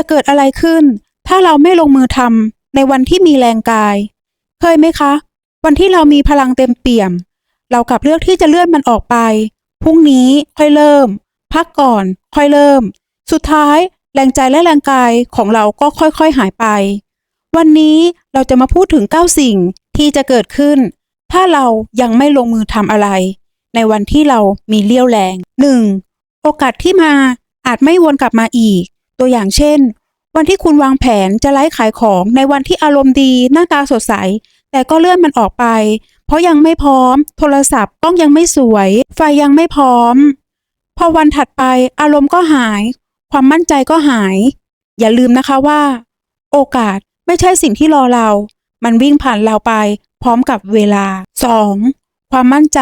จะเกิดอะไรขึ้น ถ้าเราไม่ลงมือทำในวันที่มีแรงกาย เคยไหมคะ วันที่เรามีพลังเต็มเปี่ยม เรากลับเลือกที่จะเลื่อนมันออกไปพรุ่งนี้ค่อยเริ่ม พักก่อน ค่อยเริ่ม สุดท้าย แรงใจและแรงกายของเราก็ค่อยๆหายไป วันนี้เราจะมาพูดถึง 9 สิ่งที่จะเกิดขึ้น ถ้าเรายังไม่ลงมือทำอะไร ในวันที่เรามีเลี้ยวแรง 1. โอกาสที่มาอาจไม่วนกลับมาอีก ตัวอย่างเช่น วันที่คุณวางแผนจะไลฟ์ขายของในวันที่อารมณ์ดีหน้าตาสดใส แต่ก็เลื่อนมันออกไป เพราะยังไม่พร้อม โทรศัพท์กล้องยังไม่สวย ไฟยังไม่พร้อม พอวันถัดไปอารมณ์ก็หาย ความมั่นใจก็หาย อย่าลืมนะคะว่า โอกาสไม่ใช่สิ่งที่รอเรา มันวิ่งผ่านเราไป พร้อมกับเวลา 2. ความมั่นใจ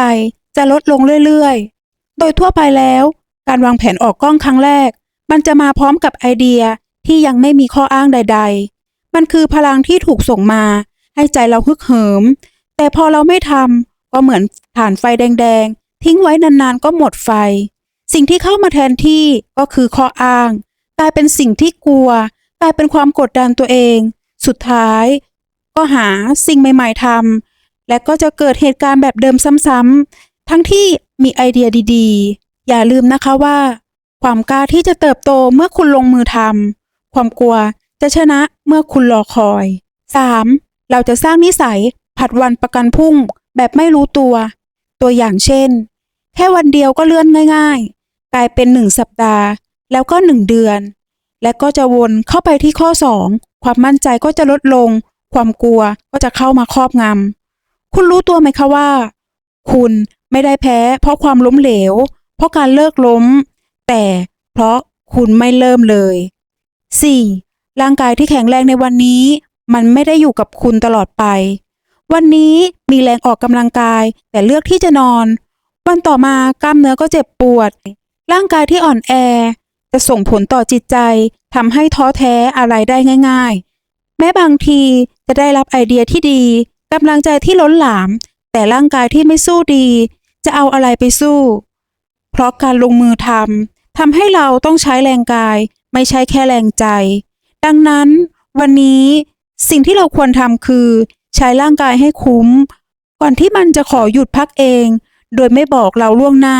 จะลดลงเรื่อยๆ โดยทั่วไปแล้ว การวางแผนออกกล้องครั้งแรก มันจะมาพร้อมกับไอเดียที่ยังไม่มีข้ออ้างใด ๆ มันคือพลังที่ถูกส่งมา ให้ใจเราฮึกเหิม แต่พอเราไม่ทำก็เหมือนฐานไฟแดงๆ ทิ้งไว้นานๆ ก็หมดไฟ สิ่งที่เข้ามาแทนที่ก็คือข้ออ้าง กลายเป็นสิ่งที่กลัว กลายเป็นความกดดันตัวเอง สุดท้าย ก็หาสิ่งใหม่ๆทำและก็จะเกิดเหตุการณ์แบบเดิมซ้ำๆทั้งที่มีไอเดียดีๆ อย่าลืมนะคะว่า ความกล้าที่จะเติบโตเมื่อคุณลงมือทำความกลัวจะชนะเมื่อคุณรอคอย 3. เราจะสร้างนิสัยผัดวันประกันพุ่งแบบไม่รู้ตัว ตัวอย่างเช่น แค่วันเดียวก็เลื่อนง่าย ๆ กลายเป็นหนึ่งสัปดาห์ แล้วก็หนึ่งเดือน และก็จะวนเข้าไปที่ข้อ 2 ความมั่นใจก็จะลดลง ความกลัวก็จะเข้ามาครอบงำคุณรู้ตัวไหมคะว่า คุณไม่ได้แพ้เพราะความล้มเหลว เพราะการเลิกล้ม แต่เพราะคุณไม่เริ่มเลย 4. ร่างกายที่แข็งแรงในวันนี้ มันไม่ได้อยู่กับคุณตลอดไป วันนี้มีแรงออกกำลังกาย แต่เลือกที่จะนอน วันต่อมากล้ามเนื้อก็เจ็บปวด ร่างกายที่อ่อนแอ จะส่งผลต่อจิตใจทำให้ท้อแท้อะไรได้ง่าย ๆ แม้บางทีจะได้รับไอเดียที่ดีกำลังใจที่ล้นหลาม แต่ร่างกายที่ไม่สู้ดี จะเอาอะไรไปสู้ เพราะการลงมือทำ ทำให้เราต้องใช้แรงกาย ไม่ใช่แค่แรงใจ ดังนั้น วันนี้สิ่งที่เราควรทำคือ ใช้ร่างกายให้คุ้ม ก่อนที่มันจะขอหยุดพักเอง โดยไม่บอกเราล่วงหน้า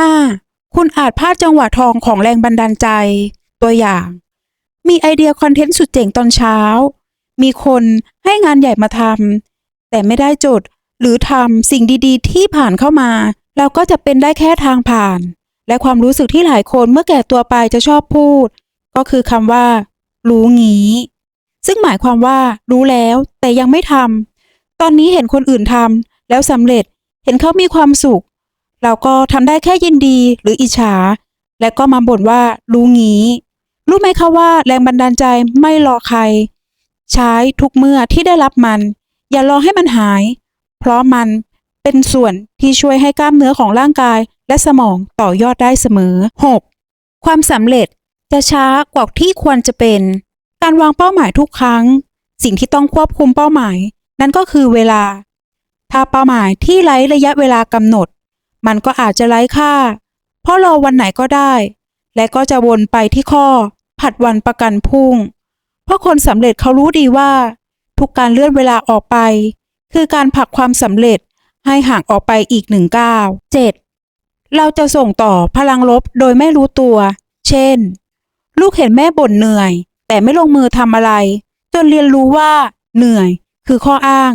5. คุณอาจพลาดจังหวะทองของแรงบันดาลใจ ตัวอย่าง มีไอเดียคอนเทนต์สุดเจ๋งตอนเช้า มีคนให้งานใหญ่มาทำแต่ไม่ได้จดหรือทำสิ่งดีๆ ที่ผ่านเข้ามา เราก็จะเป็นได้แค่ทางผ่าน และความรู้สึกที่หลายคนเมื่อแก่ตัวไปจะชอบพูด ก็คือคำว่า รู้งี้ ซึ่งหมายความว่า รู้แล้วแต่ยังไม่ทำตอนนี้เห็นคนอื่นทำแล้วสำเร็จเห็นเขามีความสุข เราก็ทำได้แค่ยินดีหรืออิจฉา และก็มาบ่นว่า รู้งี้ รู้ไหมคะว่าแรงบันดาลใจไม่รอใคร ใช้ทุกเมื่อที่ได้รับมัน อย่ารอให้มันหาย เพราะมัน เป็นส่วนที่ช่วยให้กล้ามเนื้อของร่างกาย และสมองต่อยอดได้เสมอ 6. ความสำเร็จจะช้ากว่าที่ควรจะเป็น การวางเป้าหมายทุกครั้ง สิ่งที่ต้องควบคุมเป้าหมาย นั่นก็คือเวลา ถ้าเป้าหมายที่ไร้ระยะเวลากำหนด มันก็อาจจะไร้ค่า เพราะรอวันไหนก็ได้ และก็จะวนไปที่ข้อ ผัดวันประกันพรุ่ง เพราะคนสำเร็จเขารู้ดีว่า ทุกการเลื่อนเวลาออกไป คือการผลักความสำเร็จ ให้ห่างออกไปอีกหนึ่งก้าว 7. เราจะส่งต่อพลังลบโดยไม่รู้ตัว เช่น ลูกเห็นแม่บ่นเหนื่อย แต่ไม่ลงมือทำอะไร จนเรียนรู้ว่า เหนื่อย คือข้ออ้าง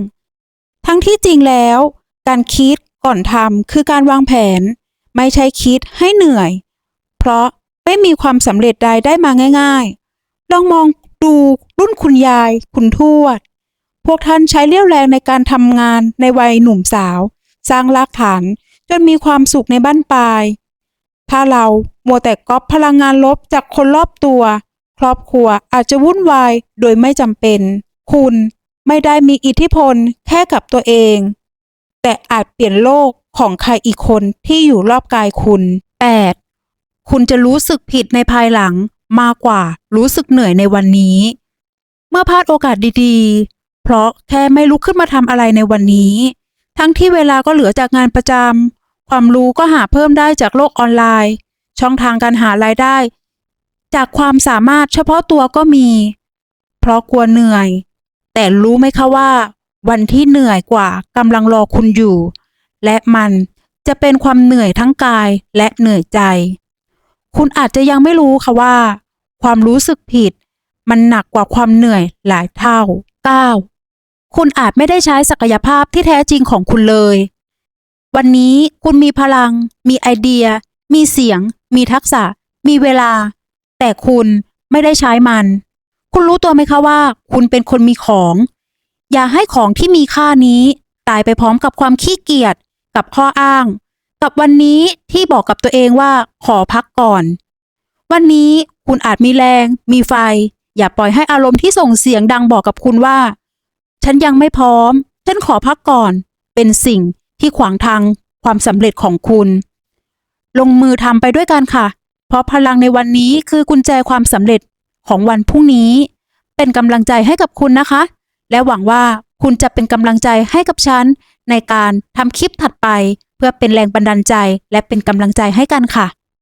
ทั้งที่จริงแล้ว การคิดก่อนทำคือการวางแผน ไม่ใช่คิดให้เหนื่อย เพราะไม่มีความสำเร็จใดได้มาง่าย ๆ ลองมองดูรุ่นคุณยาย คุณทวด พวกท่านใช้เรี่ยวแรงในการทำงานในวัยหนุ่มสาว สร้างรากฐานจนมีความสุขในบ้านปลาย ถ้าเรามัวแต่ก๊อปพลังงานลบจากคนรอบตัว ครอบครัวอาจจะวุ่นวายโดยไม่จำเป็น คุณไม่ได้มีอิทธิพลแค่กับตัวเอง แต่อาจเปลี่ยนโลกของใครอีกคนที่อยู่รอบกายคุณ 8. คุณจะรู้สึกผิดในภายหลังมากกว่ารู้สึกเหนื่อยในวันนี้ เมื่อพลาดโอกาสดีๆ เพราะแค่ไม่ลุกขึ้นมาทำอะไรในวันนี้ ทั้งที่เวลาก็เหลือจากงานประจำความรู้ก็หาเพิ่มได้จากโลกออนไลน์ ช่องทางการหารายได้ จากความสามารถเฉพาะตัวก็มี เพราะกลัวเหนื่อย แต่รู้ไหมคะว่า วันที่เหนื่อยกว่ากำลังรอคุณอยู่ และมันจะเป็นความเหนื่อยทั้งกายและเหนื่อยใจ คุณอาจจะยังไม่รู้ค่ะว่า ความรู้สึกผิด มันหนักกว่าความเหนื่อยหลายเท่า 9. คุณอาจไม่ได้ใช้ศักยภาพที่แท้จริงของคุณเลย วันนี้คุณมีพลัง มีไอเดีย มีเสียง มีทักษะ มีเวลา แต่คุณไม่ได้ใช้มัน คุณรู้ตัวไหมคะว่า คุณเป็นคนมีของ อย่าให้ของที่มีค่านี้ ตายไปพร้อมกับความขี้เกียจ กับข้ออ้าง กับวันนี้ที่บอกกับตัวเองว่าขอพักก่อน วันนี้คุณอาจมีแรง มีไฟ อย่าปล่อยให้อารมณ์ที่ส่งเสียงดังบอกกับคุณว่า ฉันยังไม่พร้อม ฉันขอพักก่อน เป็นสิ่งที่ขวางทางความสำเร็จของคุณ ลงมือทำไปด้วยกันค่ะ เพราะพลังในวันนี้คือกุญแจความสำเร็จของวันพรุ่งนี้ เป็นกำลังใจให้กับคุณนะคะ และหวังว่าคุณจะเป็นกำลังใจให้กับฉันในการทำคลิปถัดไป เพื่อเป็นแรงบันดาลใจและเป็นกำลังใจให้กันค่ะ